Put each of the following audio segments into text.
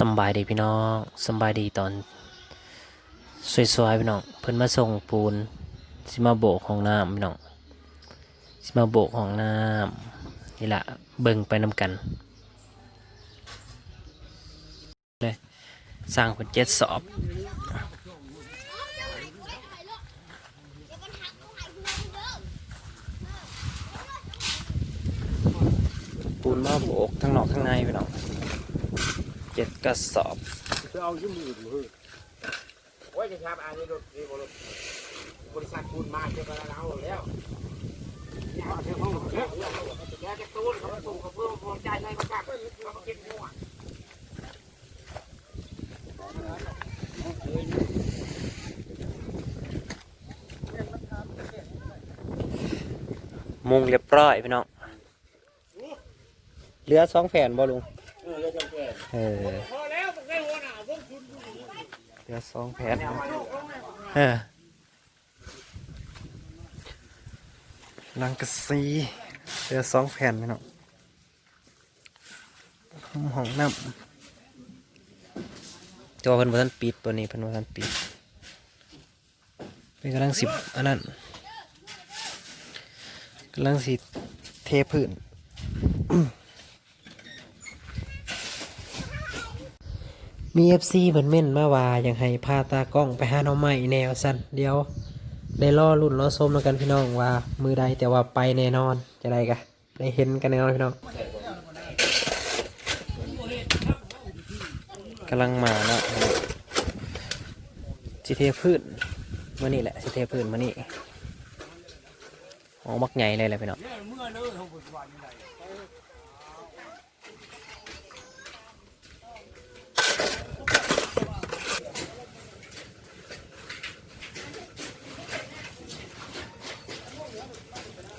สบายดีพี่น้องสบายดีตอนสวยๆพี่น้องเพิ่นมาส่งปูนสิมาโบกของน้ำพี่น้องสิมาโบกของน้ำนี่แหละเบิ่งไปนำกันเลยสร้างเพิ่นเจ็ดสอบปูนมาโบกทั้งนอกทั้งในพี่น้อง เจ็ดกระสอบจะเอายี่มือดูเฮ้ยโอ้ยจะทำอันนี้รถนี่บริบริษัทคูณมาเกี่ยวกับเราแล้วเนี่ยเอาเถอะเขาเถอะแกจะตูนเขาสูงเขาเพิ่มพอใจในมันกักเขามาเก็บหัวมุงเรียบร้อยพี่น้องเหลือสองแผ่นบ่ลุง เออพอแล้วมันได้หัวสองแผ่นเออลังกะซีเหลือสองแผ่นพี่น้องห้องน้ำจอเพิ่นบ่ทันปิดตัวนี้เพิ่นบ่ทันปิดเป็นกำลังสิบอันนั้นกำลังสิเทพื้น มีเอฟซีเพิ่นเม่นมาว่าอยากให้พาตากล้องไปหาน้องใหม่แนวสั้นเดียวได้ล่อรุ่นล่อส้มแล้วกันพี่น้องว่า มือใดแต่ว่าไปแน่นอนจะได้กะได้เห็นกันแน่นอนพี่น้องกำลังมาเนาะสิเทพื้นมานี่แหละสิเทพื้นมานี่อ๋อมักใหญ่เลยแหละพี่น้อง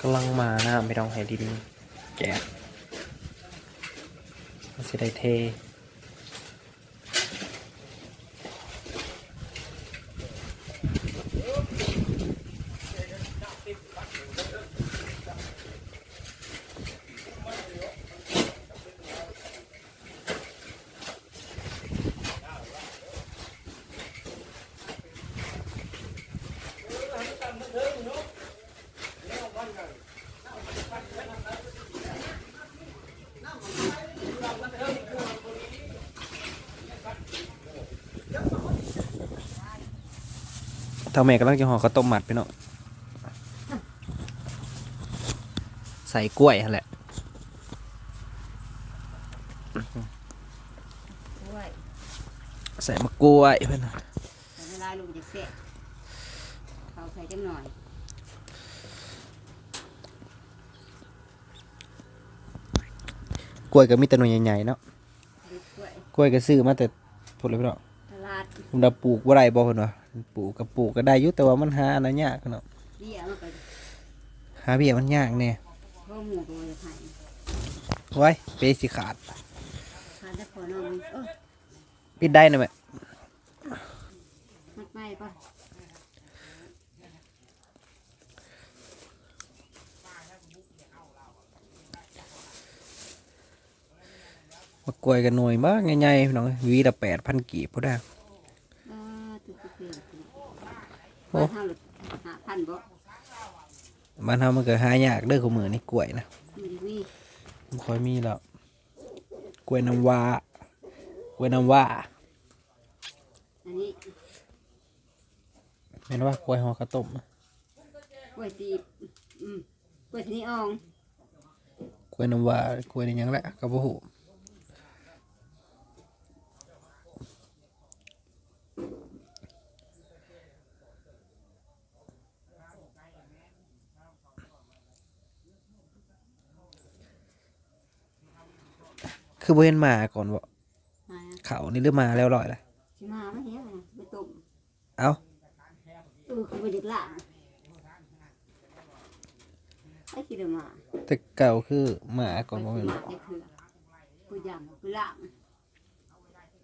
กำลังมานะไม่ต้องให้ดินแกะมันสิได้เท ทำแม่กำลังจะห่อข้าวต้มมัดไปเนาะใส่กล้วยแหละใส่มะกล้วยเพื่อนน่ะลาลุงจะเสะเขาใส่จังหน่อยกล้วยก็มีแต่หน่วยใหญ่ๆเนาะกล้วยก็ซื้อมาแต่พุ่นเลยพี่เนาะตลาดผมดาปลูกบ่ได้บ่เพิ่อนว่า ปลูกก็ปลูกก็ได้อยู่แต่ว่ามันหาอันนั้นยากเนาะเบี้ยมันไปหาเบี้ยมันยากแน่เพราะหมูตัวจะไข่ไว้เปสิขาดทานจะพอนอนเออปิดได้นะแม่มัดไม่ปะมะกล้วยก็หน่วยมากใหญ่ๆพี่น้องหวีละ8,000กีบพุ่นน่ะอ่าตุ๊กเพื่อน โอ้โอ้ห้าหรือหาพันบ่บ้านเฮามันก็หายากเด้อขมือนี้กล้วยนะมีดีบ่ค่อยมีแล้วกล้วยน้ำว้ากล้วยน้ำว้าอันนี้แม่นว่ากล้วยหอข้าวต้มกล้วยตีบอืมกล้วยทีนี้อ่อง กล้วยน้ำว้ากล้วยนี่หยังแหละก็บ่ฮู้ คือบ่เห็นหมาก่อนบ่มาเขานี่หรือมาแล้วลอยล่ะชิมาไม่เห็นเลยไปตุ่มเอ้าเออคือไปดึกละไอ้คิดว่ามาแต่เก่าคือหมาก่อนบ่แม่นมาบ่ไอ้คือผู้ยำผู้ล่าง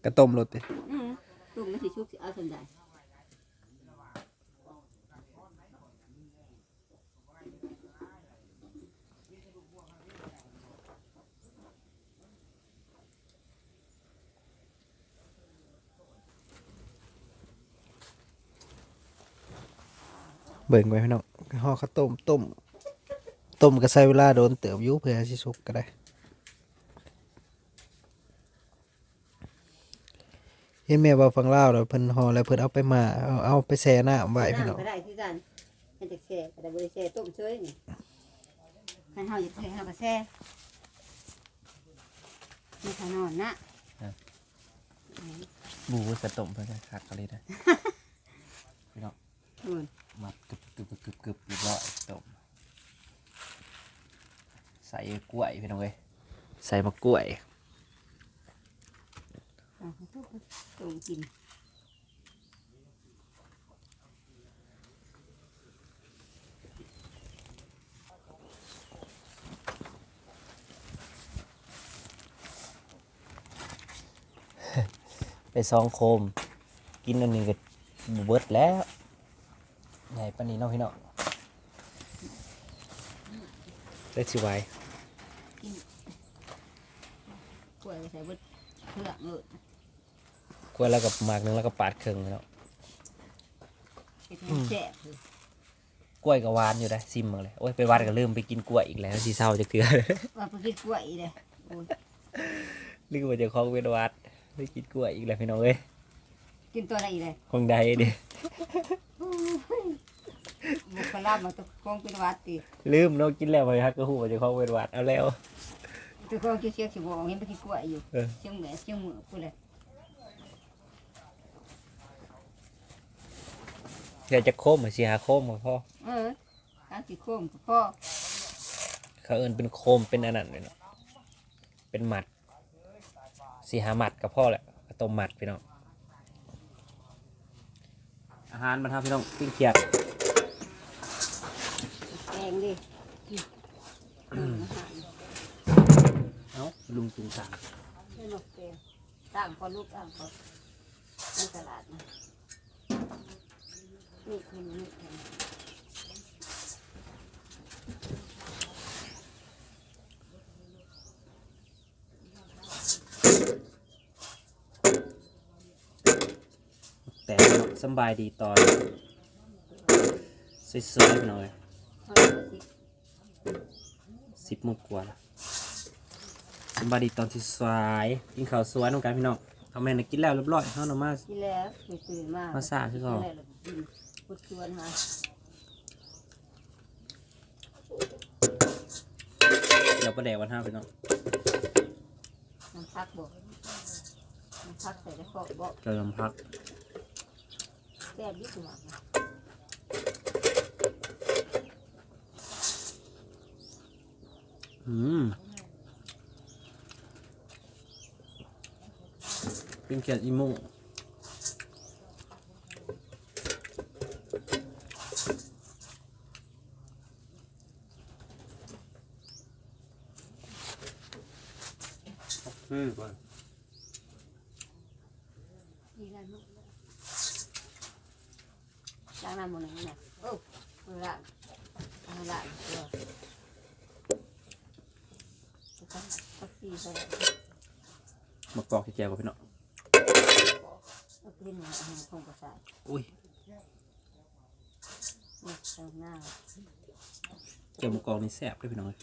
กระต้มรถติอืมตุ่มไม่สิชุกสิเอาสันใด เบิ่งไว้พี่น้องห่อข้าวต้มต้มต้มก็ใช้เวลาโดนเติบอยู่เพื่อสิสุกก็ได้เห็นแม่ว่าฟังลาวแล้วเพิ่นห่อแล้วเพิ่นเอาไปหมาเอาเอาไปแช่น้ำไว้พี่น้องก็ได้คือกันมันจะแช่ก็ได้บ่ได้แช่ต้มเฉยนี่คันเฮาอยากแช่เฮาก็แช่ไม่ขนอนนะบูสต้มเพิ่นก็คักก็เลยได้พี่น้องอื มมัดกึบกึบกึบกึบกึบเรียบร้อยต้มใส่กล้วยพี่น้องเอ้ยใส่มะกล้วยต้มกินไปซองโคม กินอันนี้ก็บเบิดแล้ว ปานนี้เนาะพี่น้องเล็กสิไว้กล้วยใส่เบิดเผือกเออกล้วยแล้วก็หมากหนึงแล้วก็ปาดครึ่งเนาะเฮ็ดให้แซ่บเลยกล้วยก็หวานอยู่ได้ซิมมาเลยโอ้ยไปวัดก็ลืมไปกินกล้วยอีกแล้วสิเศร้าจะเกลือ ว่าไปกินกล้วยเลยโอ้ยลืมว่าจะคล้องเวทวัดไปกินกล้วยอีกแล้วพี่น้องเอ้ยกินตัวไหนอีกเลยคงใดเดิ บุกลาบมาตะกองเป็นหวัดติลืมเนาะกินแล้วไปฮักก็หูว่าจะคล้องเวทวัดเอาแล้วตะกองเชียวๆสิบ่เห็นไปกินกล้วยอยู่เออ เชียงเหนือเชียงเหนือพูดเลยเดี๋ยวจะโคมมาสิหาโคมกับพ่อเออการสิโค้งกับพ่อเขาเอินเป็นโคมเป็นอันนั้นเลยเนาะเป็นหมัดสีหาหมัดกับพ่อแหละข้าวต้มหมัดพี่น้องอาหารมาทำพี่น้องปิ้งเขียดแก งดิเอ้าลุงตุงตังเล่นนกแกงต่างพอลูกต่างพอในตลาดนะนี่คนนี่คนแต่พี่น้อสบายดีตอนสวยๆพี่อย สิสิบโมงกว่าละสำบายดีตอนที่สายกินข้าวสวยน้องกันพี่น้องเอาแม่น่ะกินแล้วเรียบร้อยเฮาหน่อมาที่แล้วตื่นตื่นมามามาซ่าคือเก่ากินพุดชวนมาเดี๋ยวประแดกวันห้าพี่น้องน้ำพักบ่น้ำพักใส่ได้ฟอกบ่เกลือพักแซ่บดีกว่าน อืมเป็นเขียดอีโมคือก่อนนี่ละลูกล้างน้ำมันนี่นะโอ้มือละล้างละเดี๋ยวจะต้องพักซี ใส่มากรอกที่แจวกับพี่น้องเอาไปหนึ่งอาหารคงกระสายอุ้ยนี่ใส่หน้าแจวมากรอกนี่แสบเลยพี่น้องเลย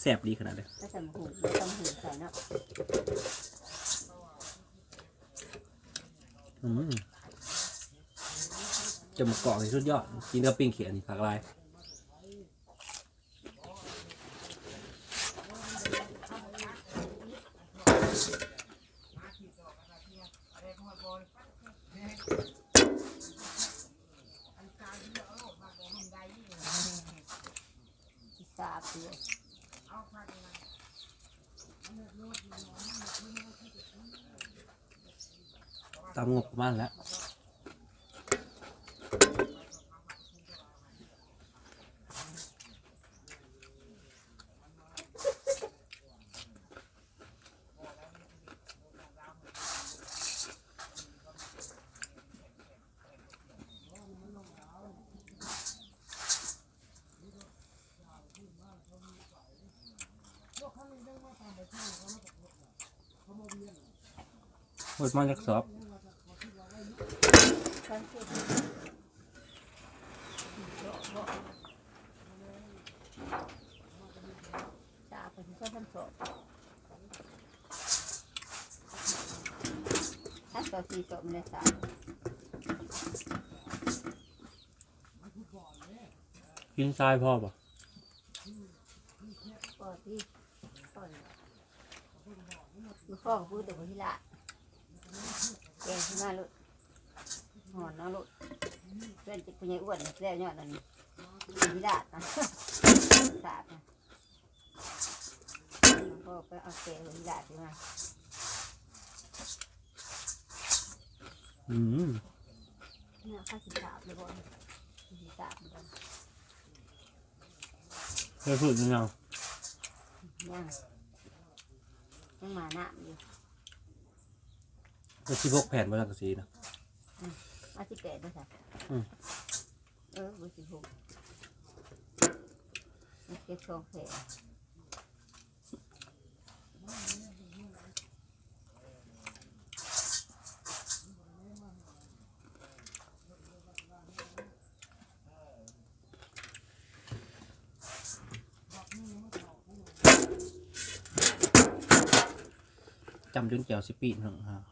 แสบดีขนาดเลยก็ใส่หมูไม่ต้องหูใส่เนาะอืมแจวมากรอกนี่สุดยอดกินกับปิ้งเขียดนี่ผักลายาบตัวตามงบประมาณแล้ว หมดมันจักสอบการเทศจ่าไปที่ข้อทั้งสอบถ้าต่อสี่สอบมันได้สามกินทรายพ่อป่ะ ก็ที่ก่อน มือข้อพูดแต่คนที่ละแกงขึ้นมาลุดหอนนะลุดเพื่อนจิตพญายอ้วนแล้วเนี่ยนั่นที่ละนะสาดนะก็ไปเอาแกงที่ละขึ้นมาอืมเนี่ยข้าสิสาบเลยบ่สิสาบเลยเคยพูดยังไงยัง ยังมาหน้าอยู่ก็ชิบกแผ่นมาสังกะสีนะ มาสิแปดด้วยค่ะอืม เออบุสิหกมาเก็บสองแผล จำจนแก้วสิปีหนึ่งฮะ